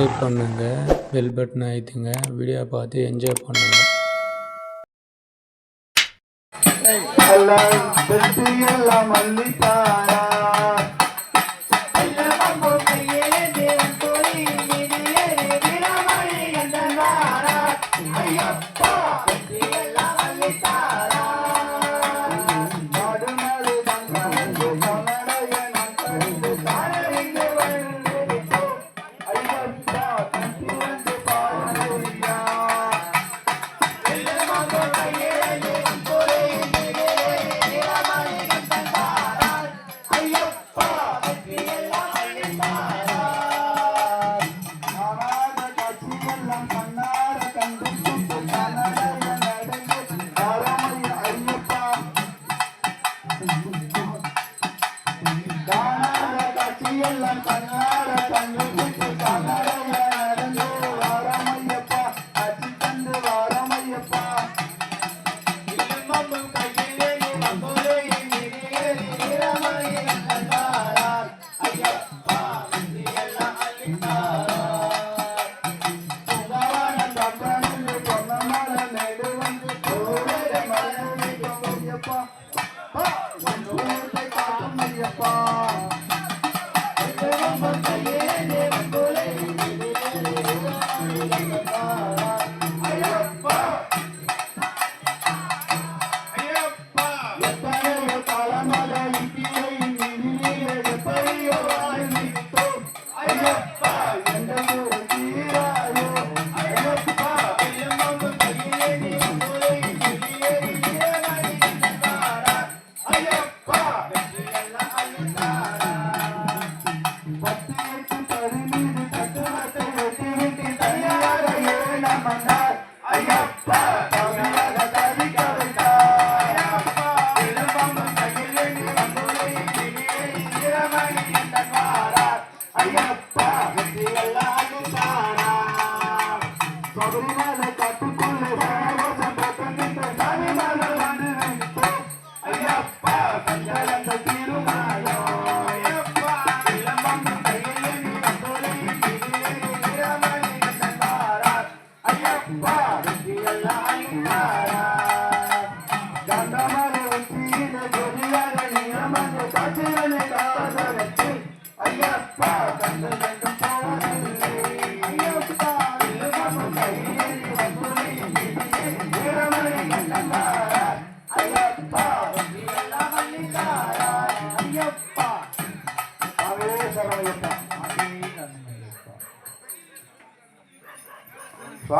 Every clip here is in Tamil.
சப்ஸ்கிரைப் பண்ணுங்கள் பெல் பட்டன் ஆயிடுங்க வீடியோ பார்த்து என்ஜாய் பண்ணுங்கள் எல்லாம் மல்லிப்பாரா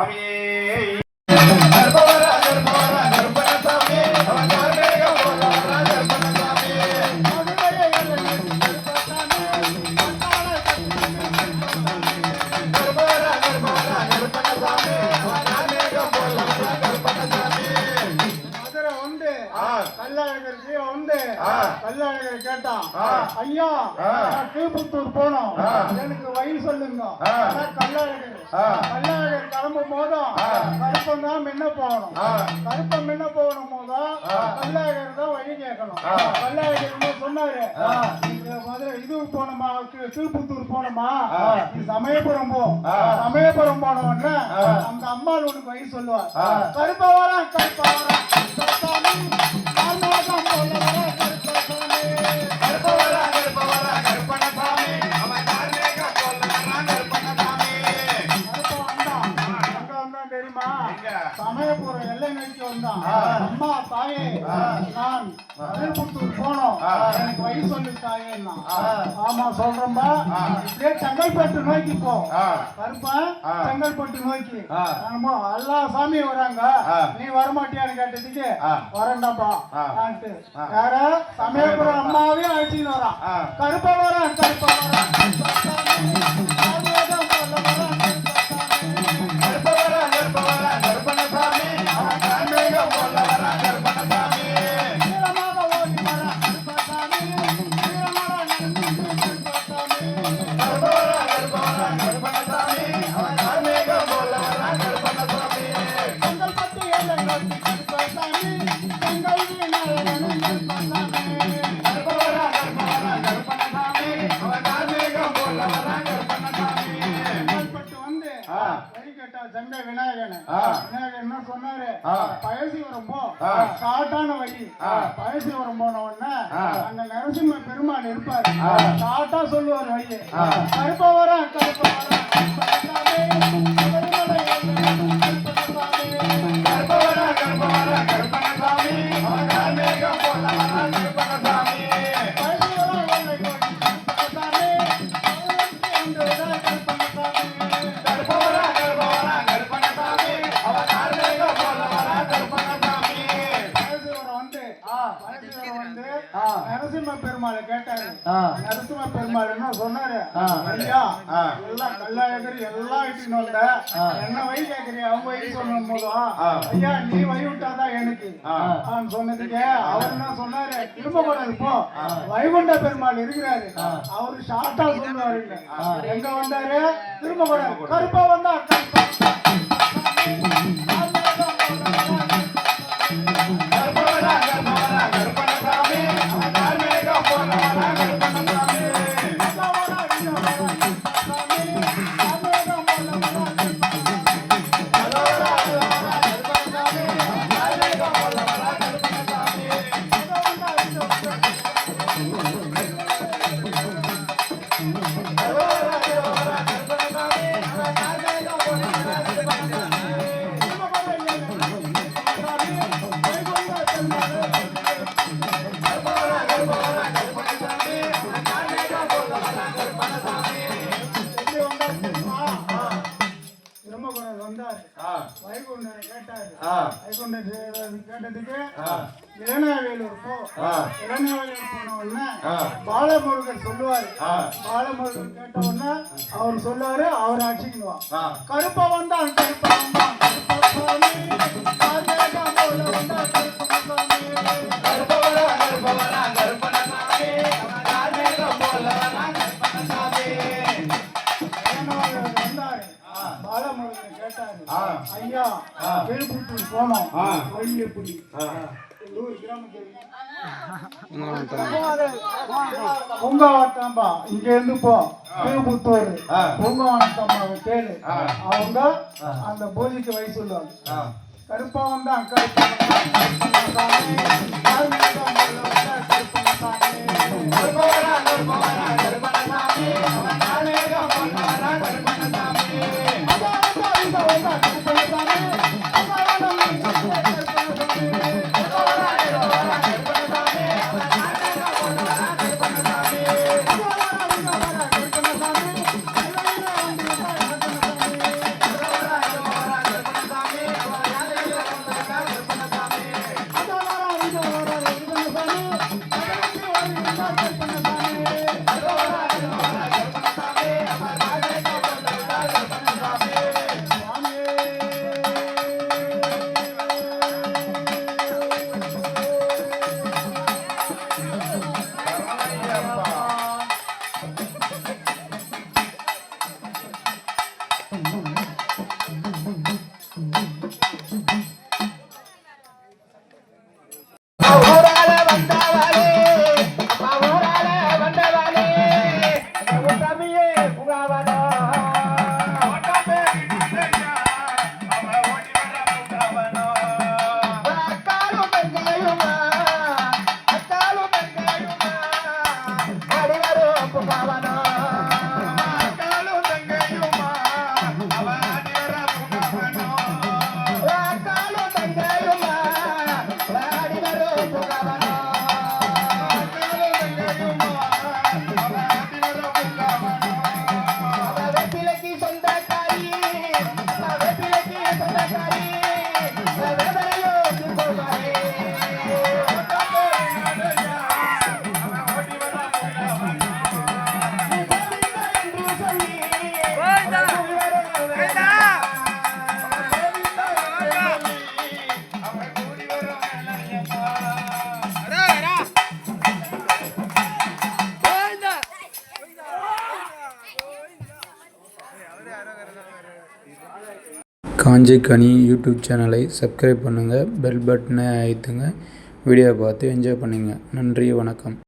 Amém. கல்லாழகர் கீழே வந்து கல்லாழகர் கேட்டான். ஐயா கீழ்புத்தூர் போனோம். எனக்கு வயல் சொல்லுங்க. கல்லாழகர் கல்லாழகர் கிளம்பும் போதும் கருப்பம் தான் முன்ன போகணும். கருப்பம் முன்ன போகணும் போதும் கல்லாழகர் தான் வழி கேட்கணும். கல்லாழகர் சொன்னாரு மதுரை இது போனோமா கீழ்புத்தூர் போனோமா சமயபுரம் போ. சமயபுரம் போன அந்த அம்மாள் உனக்கு வயசு சொல்லுவா கருப்பா வரா Thank you. சமயபுர எல்லை நடிக்க வந்தான் அம்மா தாயே நான் அருள்புத்தூர் போனோம். எனக்கு வழி சொல்லு தாயேன்னா. ஆமா சொல்றேன்பா. இப்படியே செங்கல்பட்டு நோக்கி போ. கருப்பா செங்கல்பட்டு நோக்கி. நம்ம எல்லா சாமியும் வராங்க. நீ வரமாட்டியான்னு கேட்டதுக்கு வரண்டாப்பா வேற சமயபுரம் அம்மாவையும் அழைச்சின்னு வரான். கருப்பா வரான் கருப்பா வரான். தந்தை விநாயகன். விநாயகன் சொன்னாரு ஆ. பழசிவரம் போ ஆ. காட்டான வழி ஆ. பழசிவரம் போன உடனே. அங்க நரசிம்ம பெருமாள் இருப்பாரு. காட்டா சொல்லுவார் வழி. கருப்ப வர கருப்ப வர நரசிம்ம பெருமாளை கேட்டாரு. நரசிம்ம பெருமாள் என்ன சொன்னாரு. ஐயா. எல்லாம் கல்லாயகர் எல்லாம் இட்டுன்னு வந்த. என்ன வழி கேக்குறீ அவங்க வழி சொல்லும் போதும். ஐயா நீ வழி விட்டாதான் எனக்கு? சொன்னதுக்கு அவர் என்ன சொன்னாரு? திரும்ப கூடாது போ. வைகுண்ட பெருமாள் இருக்கிறாரு. அவரு ஷார்ட்டா சொல்லுவாருங்க எங்க வந்தாரு? திரும்ப கூடாது கருப்பா வந்தா வந்தார் ஆ. வைகுண்டரை கேட்டாரு ஆ. வைகுண்டர் கேட்டதுக்கு ஆ. இளநாவேலூர் போ ஆ. இளநாவேலூர் போன உடனே. பாலமுருகன் சொல்லுவாரு. பாலமுருகன் கேட்ட உடனே அவர் சொல்லுவாரு அவர் அடிச்சுக்குவான். கருப்பா வந்தான் கருப்பா வந்தான் வந்தான் விழுப்புத்தூர் போனோம் கிராமத்தில் பூங்காவட்டம்பா இங்க இருந்து போ திருப்புத்தூர். பூங்காவட்டம்பாவை கேளு. அவங்க அந்த பூஜைக்கு வழி சொல்லுவாங்க. கருப்பா வந்தா கருப்பா Thank you. Kanchi Ghani YouTube சேனலை சப்ஸ்கிரைப் பண்ணுங்கள் பெல் பட்டனை அழுத்துங்க வீடியோ பார்த்து என்ஜாய் பண்ணுங்கள் நன்றி வணக்கம்.